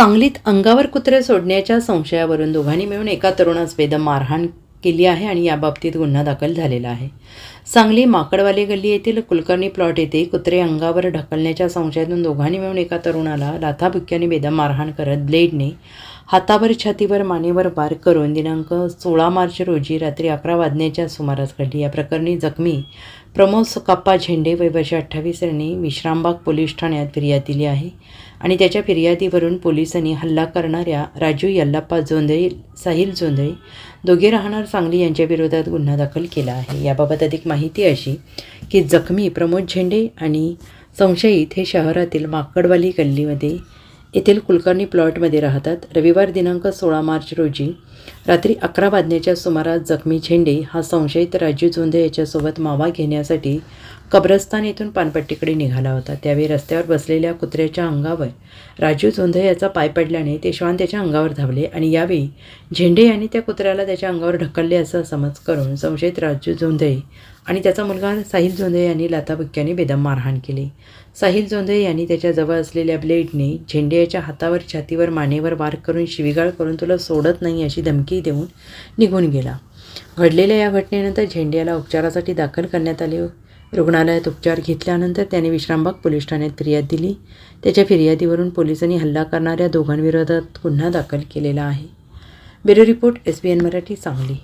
सांगलीत अंगावर कुत्रे सोडण्याच्या संशयावरून दोघांनी मिळून एका तरुणास बेदम मारहाण केली आहे आणि याबाबतीत गुन्हा दाखल झालेला आहे. सांगली माकडवाले गल्ली येथील कुलकर्णी प्लॉट येथे कुत्रे अंगावर ढकलण्याच्या संशयातून दोघांनी मिळून एका तरुणाला लाथाबुक्क्याने बेदम मारहाण करत ब्लेडने हातावर छातीवर मानेवर वार करून दिनांक सोळा मार्च रोजी रात्री अकरा वाजण्याच्या सुमारास घडली. या प्रकरणी जखमी प्रमोद सकाप्पा झेंडे वयवर्ष अठ्ठावीस यांनी विश्रामबाग पोलीस ठाण्यात फिर्याद दिली आहे आणि त्याच्या फिर्यादीवरून पोलिसांनी हल्ला करणाऱ्या राजू यल्लाप्पा जोंधळे साहिल जोंधळे दोघे राहणार सांगली यांच्या विरोधात गुन्हा दाखल केला आहे. याबाबत अधिक माहिती अशी की जखमी प्रमोद झेंडे आणि संशयित हे शहरातील माकडवाली गल्लीमध्ये येथील कुलकर्णी प्लॉटमध्ये राहतात. रविवार दिनांक सोळा मार्च रोजी रात्री अकरा वाजण्याच्या सुमारास जखमी झेंडे हा संशयित राजू झोंदे याच्यासोबत मावा घेण्यासाठी कब्रस्तान येथून पानपट्टीकडे निघाला होता. त्यावेळी रस्त्यावर बसलेल्या कुत्र्याच्या अंगावर राजू जोंधे याचा पाय पडल्याने ते श्वान त्याच्या अंगावर धावले आणि यावेळी झेंडे यांनी त्या कुत्र्याला त्याच्या अंगावर ढकलले असं समज करून संशयित राजू जोंधे आणि त्याचा मुलगा साहिल जोंधे यांनी लाथाबुक्क्याने बेदम मारहाण केली. साहिल जोंधे यांनी त्याच्याजवळ असलेल्या ब्लेडने झेंडे याच्या हातावर छातीवर मानेवर वार करून शिवीगाळ करून तुला सोडत नाही अशी धमकी देऊन निघून गेला. घडलेल्या या घटनेनंतर झेंडे याला उपचारासाठी दाखल करण्यात आले. रुग्णालयात उपचार घेतल्यानंतर त्याने विश्रामबाग पोलीस ठाण्यात फिर्याद दिली. त्याच्या फिर्यादीवरून पोलिसांनी हल्ला करणाऱ्या दोघांविरोधात गुन्हा दाखल केलेला आहे. Bureau report S B N Marathi Sangli.